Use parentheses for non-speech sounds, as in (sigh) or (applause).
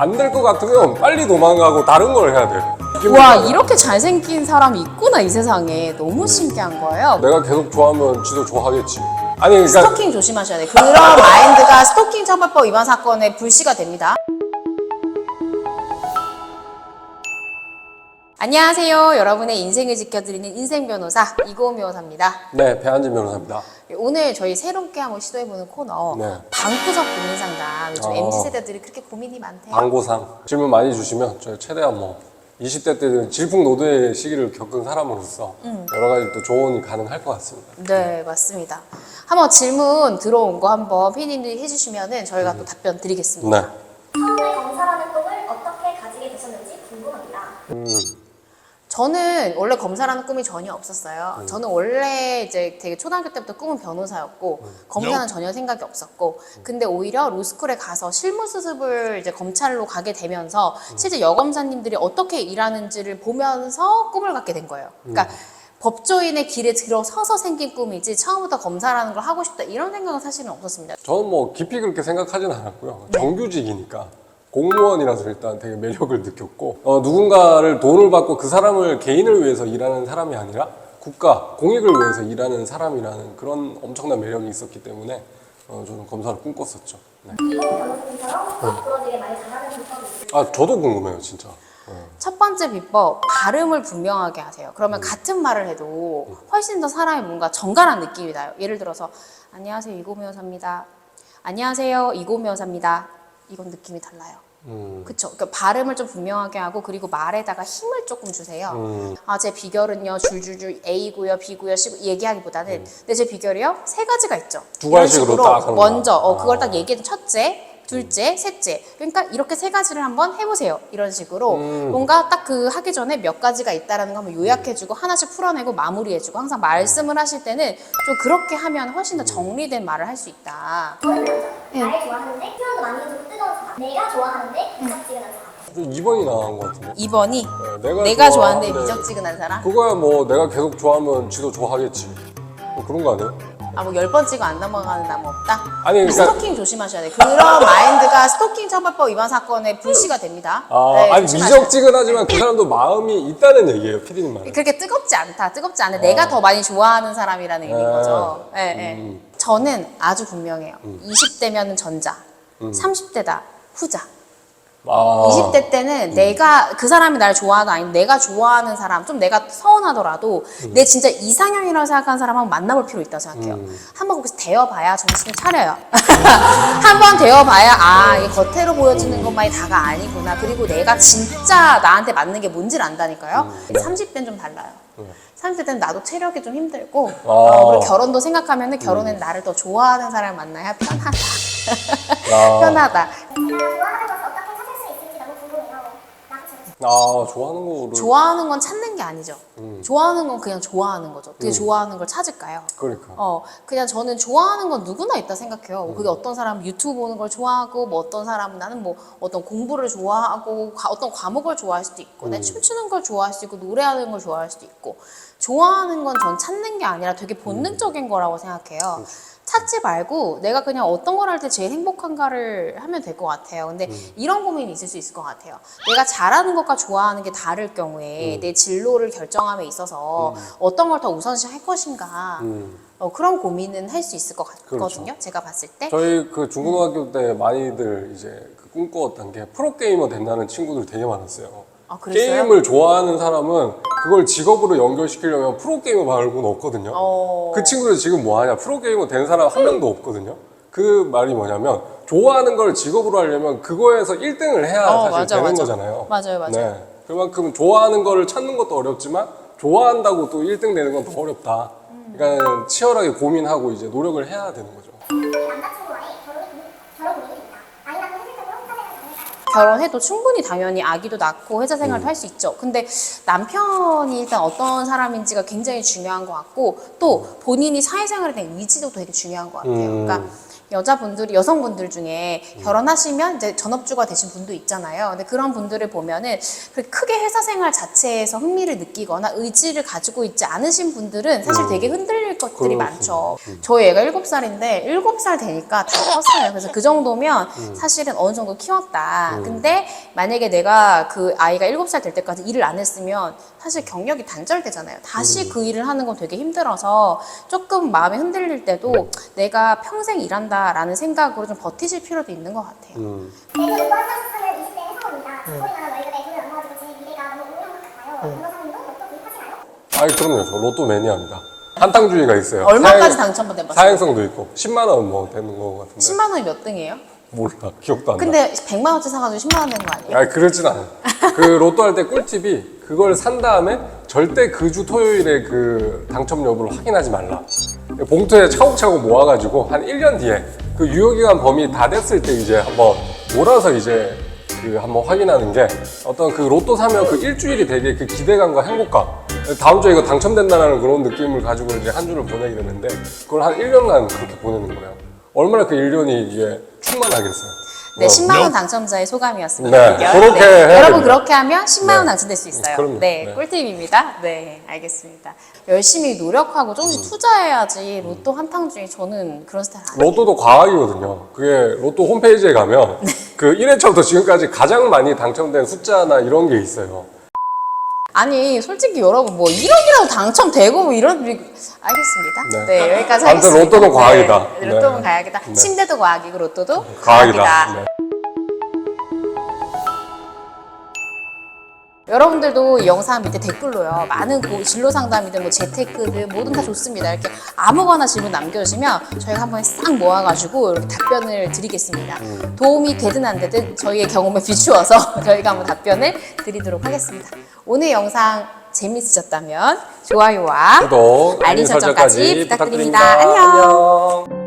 안 될 것 같으면 빨리 도망가고 다른 걸 해야 돼. 와 이렇게 잘생긴 사람이 있구나 이 세상에 너무 신기한 거예요. 내가 계속 좋아하면 지도 좋아하겠지. 아니 그러니까 스토킹 조심하셔야 돼요. 그런 마인드가 스토킹 처벌법 위반 사건의 불씨가 됩니다. 안녕하세요. 여러분의 인생을 지켜드리는 인생 변호사 이고은 변호사입니다. 네 배한진 변호사입니다. 오늘 저희 새롭게 한번 시도해보는 코너 네. 방구석 고민 상담. 요즘 어. MZ 세대들이 그렇게 고민이 많대요. 방고상 질문 많이 주시면 저 최대한 뭐 20대 때는 질풍노도의 시기를 겪은 사람으로서 여러 가지 또 조언이 가능할 것 같습니다. 네, 맞습니다. 한번 질문 들어온 거 한번 피디님들이 해주시면은 저희가 또 답변 드리겠습니다. 네. 처음에 검사라는 꿈을 어떻게 가지게 되셨는지 궁금합니다. 음, 저는 원래 검사라는 꿈이 전혀 음. 없었어요. 저는 원래 이제 되게 초등학교 때부터 꿈은 변호사였고 음. 검사는 전혀 생각이 없었고 근데 오히려 로스쿨에 가서 실무 수습을 이제 검찰로 가게 되면서 음. 실제 여검사님들이 어떻게 일하는지를 보면서 꿈을 갖게 된 거예요. 그러니까 음. 법조인의 길에 들어서서 생긴 꿈이지 처음부터 검사라는 걸 하고 싶다 이런 생각은 사실은 없었습니다. 저는 뭐 깊이 그렇게 생각하진 않았고요. 정규직이니까 공무원이라서 일단 되게 매력을 느꼈고 어, 누군가를 돈을 받고 그 사람을 개인을 위해서 일하는 사람이 아니라 국가 공익을 위해서 일하는 사람이라는 그런 엄청난 매력이 있었기 때문에 어, 저는 검사를 꿈꿨었죠. 네. 있으세요? 아 저도 궁금해요, 진짜. 어. 첫 번째 비법 발음을 분명하게 하세요. 음. 그러면 같은 말을 해도 훨씬 더 사람이 뭔가 정갈한 느낌이 나요. 예를 들어서 안녕하세요 이고묘사입니다. 안녕하세요 이고묘사입니다. 이건 느낌이 달라요. 음, 그쵸? 그러니까 발음을 좀 분명하게 하고 그리고 말에다가 힘을 조금 주세요. 음, 아, 제 비결은요, 줄줄줄 A고요, B고요, C 얘기하기보다는, 근데 제 비결이요, 세 가지가 있죠. 음. 두 이런 가지로 식으로 딱 먼저, 거야. 어, 그걸 아. 딱 얘기해, 첫째, 둘째, 셋째. 그러니까 이렇게 세 가지를 한번 해보세요. 이런 식으로. 음. 뭔가 딱 그 하기 전에 몇 가지가 있다라는 거 한번 요약해주고, 하나씩 풀어내고 마무리해주고, 항상 말씀을 하실 때는 좀 그렇게 하면 훨씬 더 정리된 말을 할 수 있다. 저는 날 좋아하는데 표현도 많이. 내가 좋아하는데 무작지근한 사람. 2번이 나온 것 같은데. 2번이 네, 내가, 내가 좋아하는데 좋아하는데 미적지근한 사람? 그거야 뭐 내가 계속 좋아하면 지도 좋아하겠지. 뭐 그런 거 아니에요? 아, 뭐열번 찍어 안 넘어가는 나무 없다? 아니, 그러니까- 스토킹 조심하셔야 돼요. 그런 마인드가 스토킹 처벌법 위반 사건의 불씨가 됩니다. 아, 네, 아니 조심하셔야 돼요. 미적지근하지만 그 사람도 마음이 있다는 얘기예요, 피디님 말은. 그렇게 뜨겁지 않다. 뜨겁지 않은 내가 더 많이 좋아하는 사람이라는 의미인 아, 거죠. 예, 예. 음. 저는 아주 분명해요. 20대면 전자, 음. 30대다 후자. 아, 20대 때는 내가 그 사람이 날 좋아하다 아니 내가 좋아하는 사람 좀 내가 서운하더라도 내 진짜 이상형이라고 생각하는 사람 한번 만나볼 필요 있다고 생각해요. 한번 거기서 대어봐야 정신 차려요. (laughs) 한번 대어봐야 아 이게 겉으로 보여지는 것만이 다가 아니구나. 그리고 내가 진짜 나한테 맞는 게 뭔지를 안다니까요. 30대는 좀 달라요. 30대 때는 나도 체력이 좀 힘들고 어, 그리고 결혼도 생각하면 은 결혼은 나를 더 좋아하는 사람을 만나야 편하다. 아, (laughs) 편하다. 내가 좋아하는 것을 어떻게 찾을 수 있는지 너무 궁금해요. 나처럼. 아, 좋아하는 거를. 좋아하는 건 찾는 게 아니죠. 음. 좋아하는 건 그냥 좋아하는 거죠. 어떻게 좋아하는 걸 찾을까요? 그러니까. 어, 그냥 저는 좋아하는 건 누구나 있다 생각해요. 음. 그게 어떤 사람은 유튜브 보는 걸 좋아하고, 뭐 어떤 사람은 나는 뭐 어떤 공부를 좋아하고, 과- 어떤 과목을 좋아할 수도 있고, 음. 내 춤추는 걸 좋아할 수도 있고, 노래하는 걸 좋아할 수도 있고, 좋아하는 건 전 찾는 게 아니라 되게 본능적인 거라고 생각해요. 찾지 말고 내가 그냥 어떤 걸 할 때 제일 행복한가를 하면 될 것 같아요. 근데 이런 고민이 있을 수 있을 것 같아요. 내가 잘하는 것과 좋아하는 게 다를 경우에 내 진로를 결정함에 있어서 어떤 걸 더 우선시 할 것인가 음. 어, 그런 고민은 할 수 있을 것 같거든요. 그렇죠. 제가 봤을 때. 저희 그 중고등학교 때 많이들 이제 그 꿈꿔왔던 게 프로게이머 된다는 친구들 되게 많았어요. 아? 게임을 좋아하는 사람은 그걸 직업으로 연결시키려면 프로게이머 말고는 없거든요. 어. 그 친구들 지금 뭐 하냐? 프로게이머 된 사람 한 명도 없거든요. 그 말이 뭐냐면 좋아하는 걸 직업으로 하려면 그거에서 1등을 해야 어, 사실 맞아, 되는 맞아. 거잖아요. 맞아요, 맞아요. 네. 그만큼 좋아하는 거를 찾는 것도 어렵지만 좋아한다고 또 1등 되는 건 더 어렵다. 음. 그러니까 치열하게 고민하고 이제 노력을 해야 되는 거죠. 결혼해도 충분히 당연히 아기도 낳고 회사 생활도 할 수 있죠. 근데 남편이 일단 어떤 사람인지가 굉장히 중요한 것 같고 또 본인이 사회생활에 대한 의지도 되게 중요한 것 같아요. 음. 그러니까 여자분들이 여성분들 중에 결혼하시면 이제 전업주가 되신 분도 있잖아요. 근데 그런 분들을 보면은 크게 회사 생활 자체에서 흥미를 느끼거나 의지를 가지고 있지 않으신 분들은 사실 되게 흔들릴 것들이. 많죠. 저희 애가 7살인데 7살 되니까 다 컸어요. 그래서 그 정도면 사실은 어느 정도 키웠다. 근데 만약에 내가 그 아이가 7살 될 때까지 일을 안 했으면 사실 경력이 단절되잖아요. 다시 그 일을 하는 건 되게 힘들어서 조금 마음이 흔들릴 때도 내가 평생 일한다라는 생각으로 좀 버티실 필요도 있는 것 같아요. 음. 내가 로또 한 30살을 20대에 해봅니다. 소리만한 월급에 돈을 안 모아주고 제 미래가 너무 우울한 것 같아요. 변호사님도 로또 구입하시나요? 아니 그럼요. 저 로또 매니아입니다. 한탕주의가 있어요. 얼마까지 당첨된 봤어요? 사행성도 있고 10만 원 뭐 되는 거 같은데 10만 원이 몇 등이에요? 몰라 기억도 안 나. 근데 100만 원치 사가지고 10만 원낸거 아니에요? 아니 그러진 않아요. 그 로또 할 때 꿀팁이 그걸 산 다음에 절대 그 주 토요일에 그 당첨 여부를 확인하지 말라. 봉투에 차곡차곡 모아가지고 한 1년 뒤에 그 유효기간 범위 다 됐을 때 이제 한번 몰아서 이제 그 한번 확인하는 게 어떤 그 로또 사면 그 일주일이 되게 그 기대감과 행복감 다음 주에 이거 당첨된다는 그런 느낌을 가지고 이제 한 주를 보내게 되는데 그걸 한 1년간 그렇게 보내는 거예요. 얼마나 그 1년이 이게 충만하겠어요. 네, 어, 10만 원 당첨자의 소감이었습니다. 네. 그렇게 해야 여러분 됩니다. 그렇게 하면 10만 원 네. 당첨될 수 있어요. 그럼요. 네, 네. 꿀팁입니다. 네, 알겠습니다. 열심히 노력하고 조금씩 투자해야지 로또 한탕 중에 저는 그런 스타일 아니에요. 로또도 과학이거든요. 그게 로또 홈페이지에 가면 (laughs) 그 1회차부터 지금까지 가장 많이 당첨된 숫자나 이런 게 있어요. 아니, 솔직히 여러분 뭐 1억이라도 당첨되고 뭐 이런 알겠습니다. 네. 네, 여기까지 아무튼 하겠습니다. 로또는 과학이다. 네, 로또는 네. 과학이다. 네. 침대도 과학이고 로또도 과학이다. 과학이다. 네. 여러분들도 이 영상 밑에 댓글로요. 많은 고- 진로 상담이든 뭐 재테크든 뭐든 다 좋습니다. 이렇게 아무거나 질문 남겨주시면 저희가 한번 싹 모아가지고 이렇게 답변을 드리겠습니다. 도움이 되든 안 되든 저희의 경험에 비추어서 (laughs) 저희가 한번 답변을 드리도록 하겠습니다. 오늘 영상 재밌으셨다면 좋아요와 구독, 알림 설정까지 부탁드립니다. 안녕. 안녕.